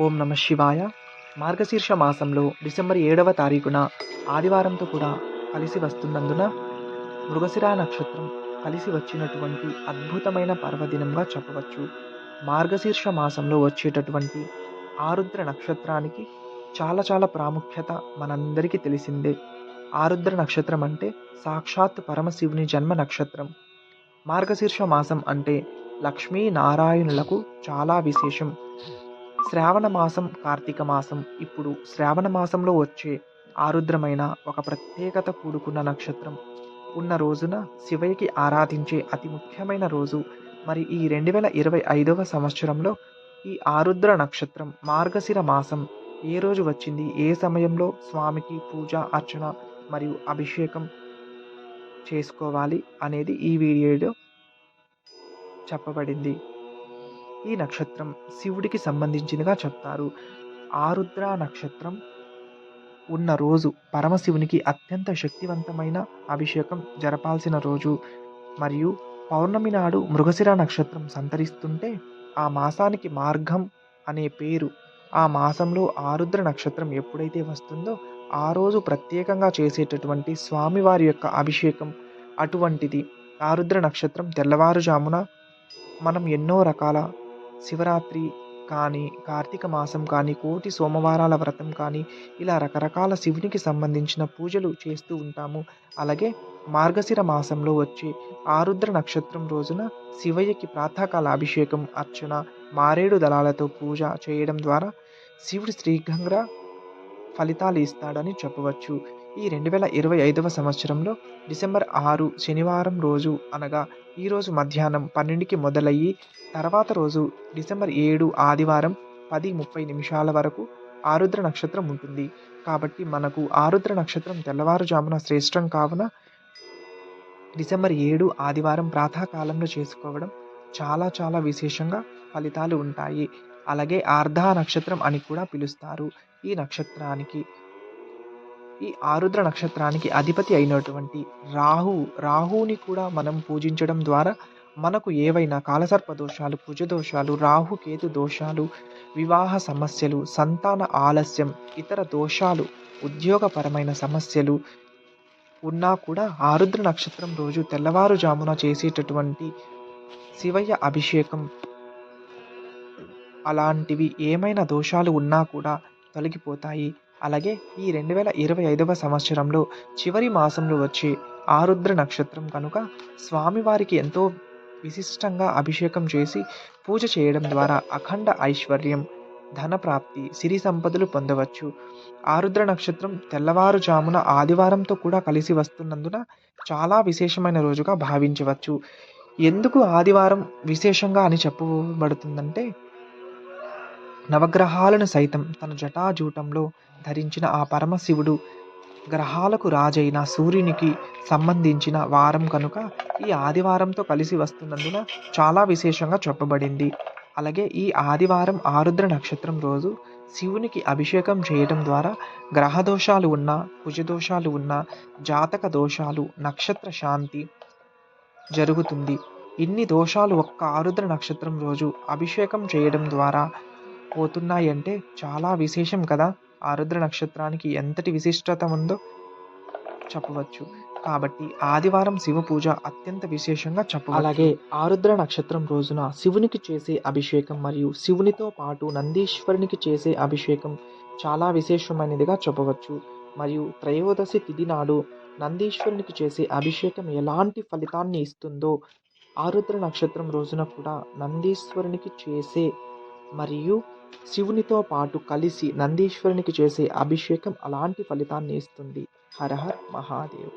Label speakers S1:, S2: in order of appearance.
S1: ఓం నమ శివాయ. మార్గశీర్ష మాసంలో డిసెంబర్ ఏడవ తారీఖున ఆదివారంతో కూడా కలిసి వస్తున్నందున మృగశిరా నక్షత్రం కలిసి వచ్చినటువంటి అద్భుతమైన పర్వదినంగా చెప్పవచ్చు. మార్గశీర్ష మాసంలో వచ్చేటటువంటి ఆరుద్ర నక్షత్రానికి చాలా చాలా ప్రాముఖ్యత మనందరికీ తెలిసిందే. ఆరుద్ర నక్షత్రం అంటే సాక్షాత్ పరమశివుని జన్మ నక్షత్రం. మార్గశీర్ష మాసం అంటే లక్ష్మీ నారాయణులకు చాలా విశేషం. శ్రావణ మాసం కార్తీక మాసం ఇప్పుడు శ్రావణ మాసంలో వచ్చే ఆరుద్రమైన ఒక ప్రత్యేకత కూడుకున్న నక్షత్రం. ఉన్న రోజున శివయ్యకి ఆరాధించే అతి ముఖ్యమైన రోజు. మరి ఈ రెండు వేల ఇరవై ఐదవ సంవత్సరంలో ఈ ఆరుద్ర నక్షత్రం మార్గశిర మాసం ఏ రోజు వచ్చింది? ఏ సమయంలో స్వామికి పూజ అర్చన మరియు అభిషేకం చేసుకోవాలి అనేది ఈ వీడియోలో చెప్పబడింది. ఈ నక్షత్రం శివుడికి సంబంధించినదిగా చెప్తారు. ఆరుద్ర నక్షత్రం ఉన్న రోజు పరమశివునికి అత్యంత శక్తివంతమైన అభిషేకం జరపాల్సిన రోజు. మరియు పౌర్ణమి నాడు మృగశిర నక్షత్రం సంతరిస్తుంటే ఆ మాసానికి మార్గం అనే పేరు ఆ మాసంలో ఆరుద్ర నక్షత్రం ఎప్పుడైతే వస్తుందో ఆ రోజు ప్రత్యేకంగా చేసేటటువంటి స్వామివారి యొక్క అభిషేకం అటువంటిది. ఆరుద్ర నక్షత్రం తెల్లవారుజామున మనం ఎన్నో రకాల శివరాత్రి కానీ కార్తీక మాసం కానీ కోటి సోమవారాల వ్రతం కానీ ఇలా రకరకాల శివునికి సంబంధించిన పూజలు చేస్తూ ఉంటాము. అలాగే మార్గశిర మాసంలో వచ్చే ఆరుద్ర నక్షత్రం రోజున శివయ్యకి ప్రాతకాల అభిషేకం అర్చన మారేడు దళాలతో పూజ చేయడం ద్వారా శివుడు శ్రీఘంగా ఫలితాలు ఇస్తాడని చెప్పవచ్చు. ఈ రెండు వేల ఇరవై ఐదవ సంవత్సరంలో డిసెంబర్ ఆరు శనివారం రోజు అనగా ఈరోజు మధ్యాహ్నం పన్నెండుకి మొదలయ్యి తర్వాత రోజు డిసెంబర్ ఏడు ఆదివారం పది ముప్పై నిమిషాల వరకు ఆరుద్ర నక్షత్రం ఉంటుంది. కాబట్టి మనకు ఆరుద్ర నక్షత్రం తెల్లవారుజామున శ్రేష్టం కావున డిసెంబర్ ఏడు ఆదివారం ప్రాతకాలంలో చేసుకోవడం చాలా చాలా విశేషంగా ఫలితాలు ఉంటాయి. అలాగే ఆర్ధ నక్షత్రం అని కూడా పిలుస్తారు. ఈ నక్షత్రానికి ఈ ఆరుద్ర నక్షత్రానికి అధిపతి అయినటువంటి రాహు రాహుని కూడా మనం పూజించడం ద్వారా మనకు ఏవైనా కాలసర్ప దోషాలు పుజ దోషాలు రాహుకేతు దోషాలు వివాహ సమస్యలు సంతాన ఆలస్యం ఇతర దోషాలు ఉద్యోగపరమైన సమస్యలు ఉన్నా కూడా ఆరుద్ర నక్షత్రం రోజు తెల్లవారుజామున చేసేటటువంటి శివయ్య అభిషేకం అలాంటివి ఏమైనా దోషాలు ఉన్నా కూడా తొలగిపోతాయి. అలాగే ఈ రెండు వేల ఇరవై ఐదవ సంవత్సరంలో చివరి మాసంలో వచ్చే ఆరుద్ర నక్షత్రం కనుక స్వామివారికి ఎంతో విశిష్టంగా అభిషేకం చేసి పూజ చేయడం ద్వారా అఖండ ఐశ్వర్యం ధనప్రాప్తి సిరి సంపదలు పొందవచ్చు. ఆరుద్ర నక్షత్రం తెల్లవారుజామున ఆదివారంతో కూడా కలిసి వస్తున్నందున చాలా విశేషమైన రోజుగా భావించవచ్చు. ఎందుకు ఆదివారం విశేషంగా అని చెప్పబడుతుందంటే నవగ్రహాలను సైతం తన జటాజూటంలో ధరించిన ఆ పరమశివుడు గ్రహాలకు రాజైన సూర్యునికి సంబంధించిన వారం కనుక ఈ ఆదివారంతో కలిసి వస్తున్నందున చాలా విశేషంగా చెప్పబడింది. అలాగే ఈ ఆదివారం ఆరుద్ర నక్షత్రం రోజు శివునికి అభిషేకం చేయడం ద్వారా గ్రహ దోషాలు ఉన్న కుజదోషాలు ఉన్న జాతక దోషాలు నక్షత్ర శాంతి జరుగుతుంది. ఇన్ని దోషాలు ఒక్క ఆరుద్ర నక్షత్రం రోజు అభిషేకం చేయడం ద్వారా పోతున్నాయంటే చాలా విశేషం కదా. ఆరుద్ర నక్షత్రానికి ఎంతటి విశిష్టత ఉందో చెప్పవచ్చు. కాబట్టి ఆదివారం శివ పూజ అత్యంత విశేషంగా చెప్పవచ్చు. అలాగే ఆరుద్ర నక్షత్రం రోజున శివునికి చేసే అభిషేకం మరియు శివునితో పాటు నందీశ్వరునికి చేసే అభిషేకం చాలా విశేషమైనదిగా చెప్పవచ్చు. మరియు త్రయోదశి తిథి నాడు నందీశ్వరునికి చేసే అభిషేకం ఎలాంటి ఫలితాన్ని ఇస్తుందో ఆరుద్ర నక్షత్రం రోజున కూడా నందీశ్వరునికి చేసే మరియు శివునితో పాటు కలిసి నందీశ్వరునికి చేసే అభిషేకం అలాంటి ఫలితాన్ని ఇస్తుంది. హరహర్ మహాదేవ్.